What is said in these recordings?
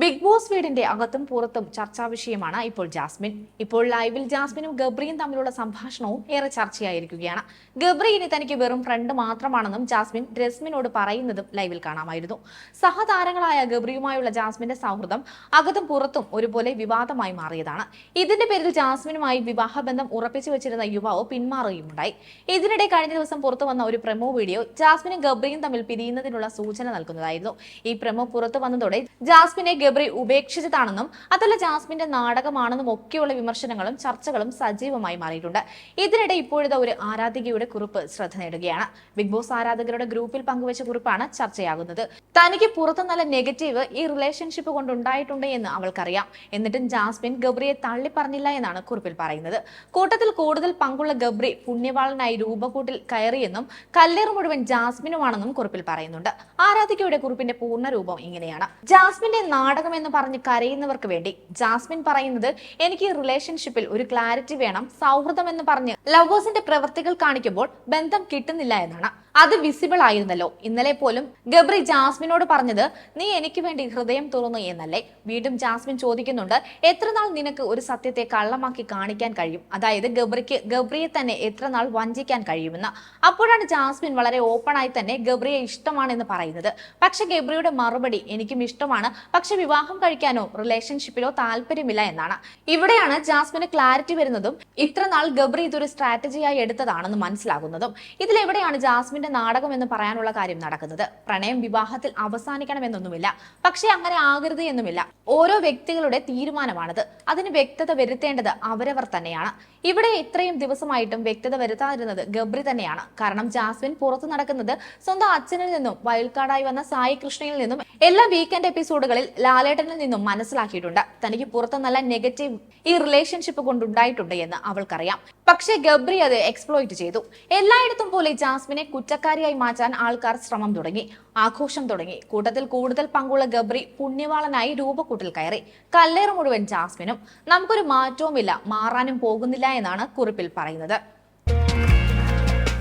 Big boss വീടിന്റെ അകത്തും പുറത്തും ചർച്ചാ വിഷയമാണ് ഇപ്പോൾ ജാസ്മിൻ. ഇപ്പോൾ ലൈവിൽ ജാസ്മിനും ഗബ്രിയും തമ്മിലുള്ള സംഭാഷണവും ഏറെ ചർച്ചയായിരിക്കുകയാണ്. ഗബ്രി ഇനി തനിക്ക് വെറും ഫ്രണ്ട് മാത്രമാണെന്നും ജാസ്മിൻ രസ്മിനോട് പറയുന്നതും ലൈവിൽ കാണാമായിരുന്നു. സഹതാരങ്ങളായ ഗബ്രിയുമായുള്ള ജാസ്മിന്റെ സൗഹൃദം അകത്തും പുറത്തും ഒരുപോലെ വിവാദമായി മാറിയതാണ്. ഇതിന്റെ പേരിൽ ജാസ്മിനുമായി വിവാഹബന്ധം ഉറപ്പിച്ചു വെച്ചിരുന്ന യുവാവ് പിന്മാറുകയുമുണ്ടായി. ഇതിനിടെ കഴിഞ്ഞ ദിവസം പുറത്തു വന്ന ഒരു പ്രമോ വീഡിയോ ജാസ്മിനും ഗബ്രിയും തമ്മിൽ പിരിയുന്നതിനുള്ള സൂചന നൽകുന്നതായിരുന്നു. ഈ പ്രമോ പുറത്തു വന്നതോടെ ജാസ്മിനെ ഗബ്രി ഉപേക്ഷിച്ചതാണെന്നും അതല്ല ജാസ്മിന്റെ നാടകമാണെന്നും ഒക്കെയുള്ള വിമർശനങ്ങളും ചർച്ചകളും സജീവമായി മാറിയിട്ടുണ്ട്. ഇതിനിടെ ഇപ്പോഴത്തെ ഒരു ആരാധികയുടെ കുറിപ്പ് ശ്രദ്ധ നേടുകയാണ്. ബിഗ് ബോസ് ആരാധകരുടെ ഗ്രൂപ്പിൽ പങ്കുവച്ച കുറിപ്പാണ് ചർച്ചയാകുന്നത്. തനിക്ക് പുറത്ത് നല്ല നെഗറ്റീവ് ഈ റിലേഷൻഷിപ്പ് കൊണ്ടുണ്ടായിട്ടുണ്ട് എന്ന് അവൾക്കറിയാം. എന്നിട്ടും ജാസ്മിൻ ഗബ്രിയെ തള്ളിപ്പറഞ്ഞില്ല എന്നാണ് കുറിപ്പിൽ പറയുന്നത്. കൂട്ടത്തിൽ കൂടുതൽ പങ്കുള്ള ഗബ്രി പുണ്യവാളനായി രൂപകൂട്ടിൽ കയറിയെന്നും കല്ലേറ് മുഴുവൻ ജാസ്മിനുമാണെന്നും കുറിപ്പിൽ പറയുന്നുണ്ട്. ആരാധികയുടെ കുറിപ്പിന്റെ പൂർണ രൂപം ഇങ്ങനെയാണ്. ജാസ്മിന്റെ നാടകം എന്ന് പറഞ്ഞ് കരയുന്നവർക്ക് വേണ്ടി ജാസ്മിൻ പറയുന്നത് എനിക്ക് റിലേഷൻഷിപ്പിൽ ഒരു ക്ലാരിറ്റി വേണം സൗഹൃദം എന്ന് പറഞ്ഞ് ലവേഴ്സിന്റെ പ്രവൃത്തികൾ കാണിക്കുമ്പോൾ ബന്ധം കിട്ടുന്നില്ല എന്നാണ്. അത് വിസിബിൾ ആയിരുന്നല്ലോ. ഇന്നലെ പോലും ഗബ്രി ജാസ്മിനോട് പറഞ്ഞത് നീ എനിക്ക് വേണ്ടി ഹൃദയം തുറന്നു എന്നല്ലേ? വീണ്ടും ജാസ്മിൻ ചോദിക്കുന്നുണ്ട് എത്ര നാൾ നിനക്ക് ഒരു സത്യത്തെ കള്ളമാക്കി കാണിക്കാൻ കഴിയും? അതായത് ഗബ്രിക്ക് ഗബ്രിയെ തന്നെ എത്ര നാൾ വഞ്ചിക്കാൻ കഴിയുമെന്ന്. അപ്പോഴാണ് ജാസ്മിൻ വളരെ ഓപ്പൺ ആയി തന്നെ ഗബ്രിയെ ഇഷ്ടമാണെന്ന് പറയുന്നത്. പക്ഷെ ഗബ്രിയുടെ മറുപടി എനിക്കും ഇഷ്ടമാണ്. പക്ഷെ വിവാഹം കഴിക്കാനോ റിലേഷൻഷിപ്പിലോ താല്പര്യമില്ല എന്നാണ്. ഇവിടെയാണ് ജാസ്മിന് ക്ലാരിറ്റി വരുന്നതും ഇത്ര നാൾ ഗബ്രി ഇതൊരു സ്ട്രാറ്റജിയായി എടുത്തതാണെന്ന് മനസ്സിലാകുന്നതും. ഇതിലെവിടെയാണ് ജാസ്മിന്റെ നാടകം എന്ന് പറയാനുള്ള കാര്യം നടക്കുന്നത്. പ്രണയം വിവാഹത്തിൽ അവസാനിക്കണമെന്നൊന്നുമില്ല. പക്ഷെ അങ്ങനെ ആകരുത് എന്നുമില്ല. ഓരോ വ്യക്തികളുടെ തീരുമാനമാണത്. അതിന് വ്യക്തത വരുത്തേണ്ടത് അവരവർ തന്നെയാണ്. ഇവിടെ ഇത്രയും ദിവസമായിട്ടും വ്യക്തത വരുത്താതിരുന്നത് ഗബ്രി തന്നെയാണ്. കാരണം ജാസ്മിൻ പുറത്തു നടക്കുന്നത് സ്വന്തം അച്ഛനിൽ നിന്നും വയൽക്കാടായി വന്ന സായി കൃഷ്ണയിൽ നിന്നും എല്ലാ വീക്കെൻഡ് എപ്പിസോഡുകളിൽ ലാലേട്ടനിൽ നിന്നും മനസ്സിലാക്കിയിട്ടുണ്ട്. തനിക്ക് പുറത്ത് നല്ല നെഗറ്റീവ് ഈ റിലേഷൻഷിപ്പ് കൊണ്ടുണ്ടായിട്ടുണ്ട് എന്ന് അവൾക്കറിയാം. പക്ഷേ ഗബ്രി അത് എക്സ്പ്ലോയിറ്റ് ചെയ്തു. എല്ലായിടത്തും പോലെ ജാസ്മിനെ കുറ്റക്കാരിയായി മാറ്റാൻ ആൾക്കാർ ശ്രമം തുടങ്ങി ആഘോഷം തുടങ്ങി. കൂട്ടത്തിൽ കൂടുതൽ പങ്കുള്ള ഗബ്രി പുണ്യവാളനായി രൂപക്കൂട്ടിൽ കയറി. കല്ലേറ് മുഴുവൻ ജാസ്മിനും നമുക്കൊരു മാറ്റവുമില്ല മാറാനും പോകുന്നില്ല എന്നാണ് കുറിപ്പിൽ പറയുന്നത്.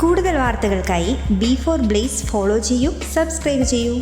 കൂടുതൽ വാർത്തകൾക്കായി ബി ഫോർ ബ്ലേസ് ഫോളോ ചെയ്യൂ സബ്സ്ക്രൈബ് ചെയ്യൂ.